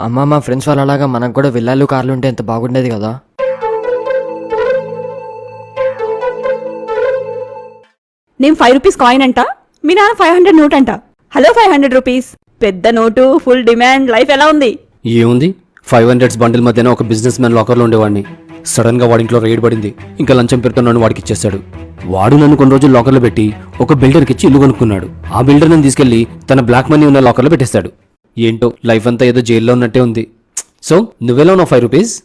అమ్మ మా ఫ్రెండ్స్ వాళ్ళలాగా మనకు కూడా విల్లాలు కార్లు ఉంటే ఎంత బాగుండేది కదా. నేను ఫైవ్ రూపీస్ కాయిన్ అంట. మీ నాన్న ఫైవ్ హండ్రెడ్ నోట్ అంట. హలో ఫైవ్ హండ్రెడ్ రూపీస్ పెద్ద నోటు ఫుల్ డిమాండ్ లైఫ్ ఎలా ఉంది? ఏముంది? ఫైవ్ హండ్రెడ్స్ బండిల్ మధ్యన ఒక బిజినెస్ మ్యాన్ లాకర్లో ఉండేవాడిని. సడన్గా వాడింట్లో రైడ్ పడింది. ఇంకా లంచం పేరుతో నన్ను వాడికి ఇచ్చేశాడు. వాడు నన్ను కొన్ని రోజులు లాకర్లో పెట్టి ఒక బిల్డర్కి ఇచ్చి ఇల్లు కొనుక్కున్నాడు. ఆ బిల్డర్ నన్ను తీసుకెళ్ళి తన బ్లాక్ మనీ ఉన్న లాకర్లో పెట్టేశాడు. ఏంటో లైఫ్ అంతా ఏదో జైల్లో ఉన్నట్టే ఉంది. సో నువ్వెలా ఉన్నావు ఫైవ్ రూపీస్?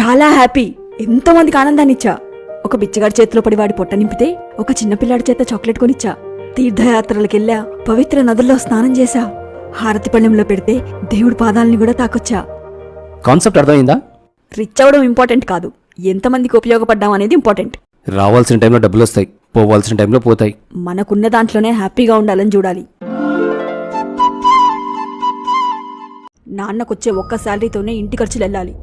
చాలా హ్యాపీ. ఎంతో మందికి ఆనందాన్ని ఇచ్చా. ఒక బిచ్చగాడి చేతిలో పడి వాడి పొట్ట నింపితే ఒక చిన్న పిల్లాడి చేత చాక్లెట్ కొనిచ్చా. తీర్థయాత్రలకెళ్ళా పవిత్ర నదుల్లో స్నానం చేశా. హారతి పళ్ళెంలో పెడితే దేవుడి పాదాలని కూడా తాకొచ్చా. కాన్సెప్ట్ అర్థమైందా? రిచ్ అవడం ఇంపార్టెంట్ కాదు. ఎంతమందికి ఉపయోగపడ్డాం అనేది ఇంపార్టెంట్. రావాల్సిన టైంలో డబ్బులు వస్తాయి పోవాల్సిన టైంలో పోతాయి. మనకున్న దాంట్లోనే హ్యాపీగా ఉండాలని చూడాలి. నాన్నకొచ్చే ఒక్క శాలరీతోనే ఇంటి ఖర్చులు వెళ్ళాలి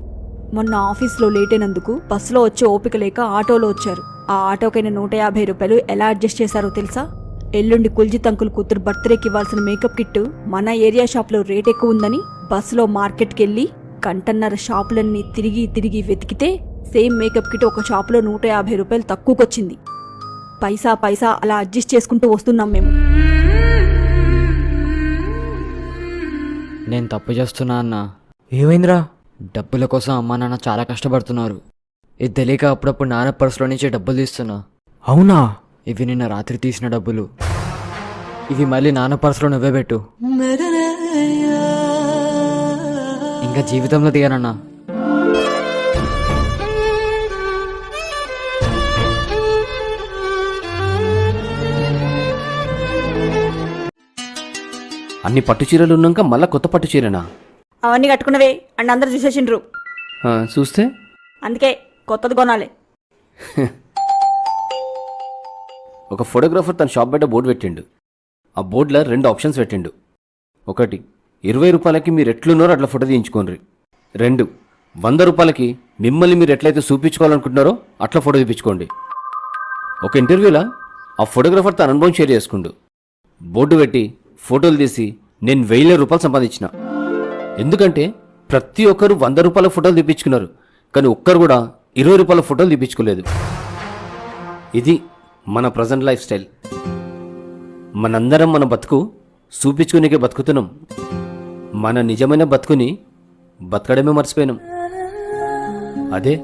మొన్న ఆఫీస్లో లేట్ అయినందుకు బస్సులో వచ్చే ఓపిక లేక ఆటోలో వచ్చారు. ఆ ఆటోకైన నూట యాభై రూపాయలు ఎలా అడ్జస్ట్ చేశారో తెలుసా? ఎల్లుండి కుల్జిత్ అంకుల్ కూతురు బర్త్డేకి ఇవ్వాల్సిన మేకప్ కిట్ మన ఏరియా షాప్లో రేట్ ఎక్కువ ఉందని బస్సులో మార్కెట్కి వెళ్ళి కంటన్నర షాపులన్నీ తిరిగి తిరిగి వెతికితే సేమ్ మేకప్ కిట్ ఒక షాపులో నూట యాభై రూపాయలు తక్కువకొచ్చింది. పైసా పైసా అలా అడ్జస్ట్ చేసుకుంటూ వస్తున్నాం మేము. నేను తప్పు చేస్తున్నా అన్న. ఏమైందిరా? డబ్బుల కోసం అమ్మా నాన్న చాలా కష్టపడుతున్నారు. ఇది తెలియక అప్పుడప్పుడు నాన్న పర్సులో నుంచి డబ్బులు తీస్తున్నా. అవునా? ఇవి నిన్న రాత్రి తీసిన డబ్బులు. ఇవి మళ్ళీ నాన్న పర్సులో నువ్వే పెట్టు. ఇంకా జీవితంలో తీయనన్నా. అన్ని పట్టు చీరలు ఉన్నాక మళ్ళా కొత్త పట్టు చీరనా? అవన్నీ కట్టుకున్నవే అండ్ అందరు చూసేసిండ్రు. చూస్తే? అందుకే కొత్తది కొనాలి. ఒక ఫోటోగ్రాఫర్ తన షాప్ బయట బోర్డు పెట్టిండు. ఆ బోర్డులో రెండు ఆప్షన్స్ పెట్టిండు. ఒకటి ఇరవై రూపాయలకి మీరు ఎట్లున్నారో అట్లా ఫోటో తీయించుకోండి రెండు వంద రూపాయలకి మిమ్మల్ని మీరు ఎట్లయితే చూపించుకోవాలనుకుంటున్నారో అట్లా ఫోటో తీపించుకోండి ఒక ఇంటర్వ్యూలో? ఆ ఫోటోగ్రాఫర్ తన అనుభవం షేర్ చేసుకుండు. బోర్డు పెట్టి ఫోటోలు తీసి నేను వెయ్యి రూపాయలు సంపాదించిన. ఎందుకంటే ప్రతి ఒక్కరు వంద రూపాయల ఫోటోలు తీపించుకున్నారు కానీ ఒక్కరు కూడా ఇరవై రూపాయల ఫోటోలు తీపించుకోలేదు ఇది మన ప్రజెంట్ లైఫ్ స్టైల్. మనందరం మన బతుకు చూపించుకునికే బతుకుతున్నాం. మన నిజమైన బతుకుని బతకడమే మర్చిపోయినాం. అదే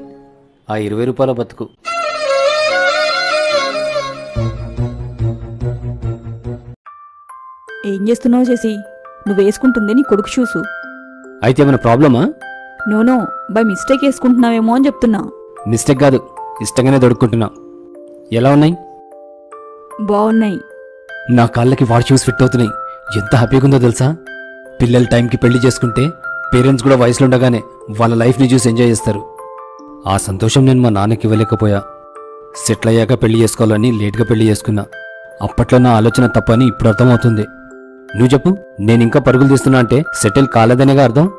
ఆ ఇరవై రూపాయల బతుకు. ఏం చేస్తున్నావు చేసి? నువ్వు వేసుకుంటుంది నీ కొడుకు షూసు అయితే ఏమైనా ప్రాబ్లమా? నోనో బై మిస్టేక్ వేసుకుంటున్నావేమో అని చెప్తున్నా. మిస్టేక్ కాదు. ఇష్టంగానే దొడుక్కుంటున్నా. ఎలా ఉన్నాయి? బాగున్నాయి. నా కాళ్ళకి వాడి షూస్ ఫిట్ అవుతున్నాయి. ఎంత హ్యాపీగా ఉందో తెలుసా? పిల్లలు టైంకి పెళ్ళి చేసుకుంటే పేరెంట్స్ కూడా వయసులో ఉండగానే వాళ్ళ లైఫ్ని చూసి ఎంజాయ్ చేస్తారు. ఆ సంతోషం నేను మా నాన్నకి ఇవ్వలేకపోయా. సెటిల్ అయ్యాక పెళ్ళి చేసుకోవాలని లేట్గా పెళ్ళి చేసుకున్నా. అప్పట్లో నా ఆలోచన తప్పని ఇప్పుడు అర్థమవుతుంది. నువ్వు చెప్పు నేను ఇంకా పరుగులు తీస్తున్నా అంటే సెటిల్ కాలేదనేగా అర్థం?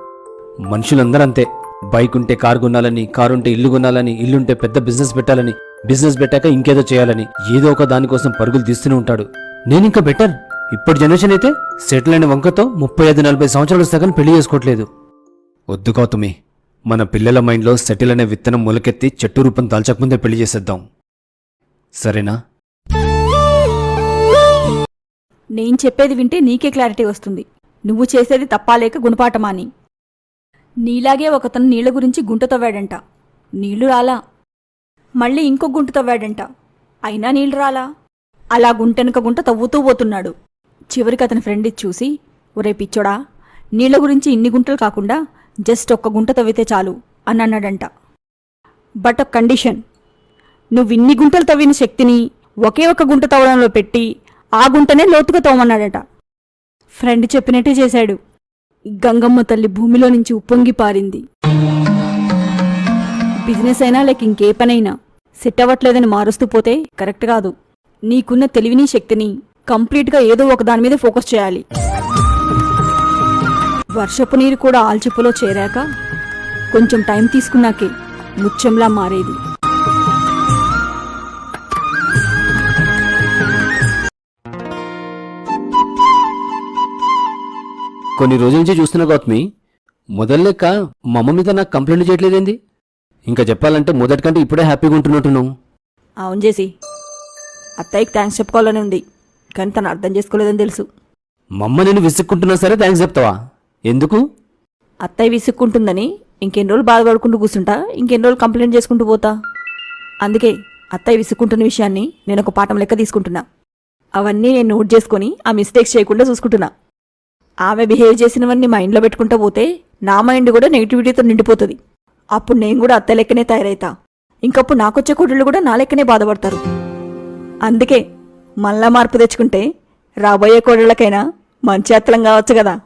మనుషులందరంతే. బైక్ ఉంటే కారు కొనాలని కారు ఉంటే ఇల్లు కొనాలని ఇల్లుంటే పెద్ద బిజినెస్ పెట్టాలని బిజినెస్ పెట్టాక ఇంకేదో చేయాలని ఏదో ఒక దానికోసం పరుగులు తీస్తూనే ఉంటాడు. నేనింకా బెటర్? ఇప్పటి జనరేషన్ అయితే సెటిల్ అయిన వంకతో ముప్పై ఐదు నలభై సంవత్సరాలు వస్తా కానీ పెళ్ళి చేసుకోవట్లేదు. వద్దు గౌతమి మన పిల్లల మైండ్లో సెటిల్ అనే విత్తనం మొలకెత్తి చెట్టు రూపం దాల్చకముందే పెళ్ళి చేసేద్దాం. సరేనా? నేను చెప్పేది వింటే నీకే క్లారిటీ వస్తుంది. నువ్వు చేసేది తప్పాలేక గుణపాఠమాని గుణపాఠమా అని. నీలాగే ఒకతను నీళ్ళ గురించి గుంట తవ్వాడంట. నీళ్ళు రాలా? మళ్ళీ ఇంకో గుంట తవ్వాడంట. అయినా నీళ్ళు రాలా? అలా గుంటెనక గుంట తవ్వుతూ పోతున్నాడు. చివరికి అతని ఫ్రెండ్ చూసి ఒరే పిచ్చోడా నీళ్ళ గురించి ఇన్ని గుంటలు కాకుండా జస్ట్ ఒక్క గుంట తవ్వితే చాలు అని అన్నాడంట. But condition. నువ్వు ఇన్ని గుంటలు తవ్విన శక్తిని ఒకే ఒక గుంట తవ్వడంలో పెట్టి ఆ గుంటనే లోతుగా తోమన్నాడట. ఫ్రెండ్ చెప్పినట్టే చేశాడు. గంగమ్మ తల్లి భూమిలో నుంచి ఉప్పొంగి పారింది. బిజినెస్ అయినా లేక ఇంకే పనైనా సెట్ అవ్వట్లేదని మారుస్తూ పోతే కరెక్ట్ కాదు. నీకున్న తెలివిని శక్తిని కంప్లీట్గా ఏదో ఒక దాని మీద ఫోకస్ చేయాలి. వర్షపు నీరు కూడా ఆల్చిప్పులో చేరాక కొంచెం టైం తీసుకున్నాకే ముత్యంలా మారేది. కొన్ని రోజుల నుంచి చూస్తున్న గౌతమి మొదల్లెక్క మా అమ్మ మీద నాకు కంప్లైంట్ చేయట్లేదేంది? ఇంకా చెప్పాలంటే మొదటికంటే ఇప్పుడే హ్యాపీగా ఉంటున్నట్టున్నావు అవును చేసి అత్తయ్యకి థ్యాంక్స్ చెప్పుకోవాలని ఉంది కానీ తను అర్థం చేసుకోలేదని తెలుసు. మా అమ్మ నేను విసుక్కుంటున్నా సరే థ్యాంక్స్ చెప్తావా? ఎందుకు? అత్తయ్య విసుక్కుంటుందని ఇంకెన్ని రోజులు బాధపడుకుంటూ కూర్చుంటా ఇంకెన్ని రోజులు కంప్లైంట్ చేసుకుంటూ పోతా? అందుకే అత్తయ్య విసుక్కుంటున్న విషయాన్ని నేను ఒక పాఠం లెక్క తీసుకుంటున్నా. అవన్నీ నేను నోట్ చేసుకొని ఆ మిస్టేక్స్ చేయకుండా చూసుకుంటున్నా. ఆమె బిహేవ్ చేసినవన్నీ మైండ్లో పెట్టుకుంటూ పోతే నా మైండ్ కూడా నెగిటివిటీతో నిండిపోతుంది. అప్పుడు నేను కూడా అత్త లెక్కనే తయారైతా. ఇంకప్పుడు నాకొచ్చే కొడుళ్ళు కూడా నా లెక్కనే బాధపడతారు. అందుకే మళ్ళా మార్పు తెచ్చుకుంటే రాబోయే కోడళ్ళకైనా మంచి అత్తలం కావచ్చు కదా.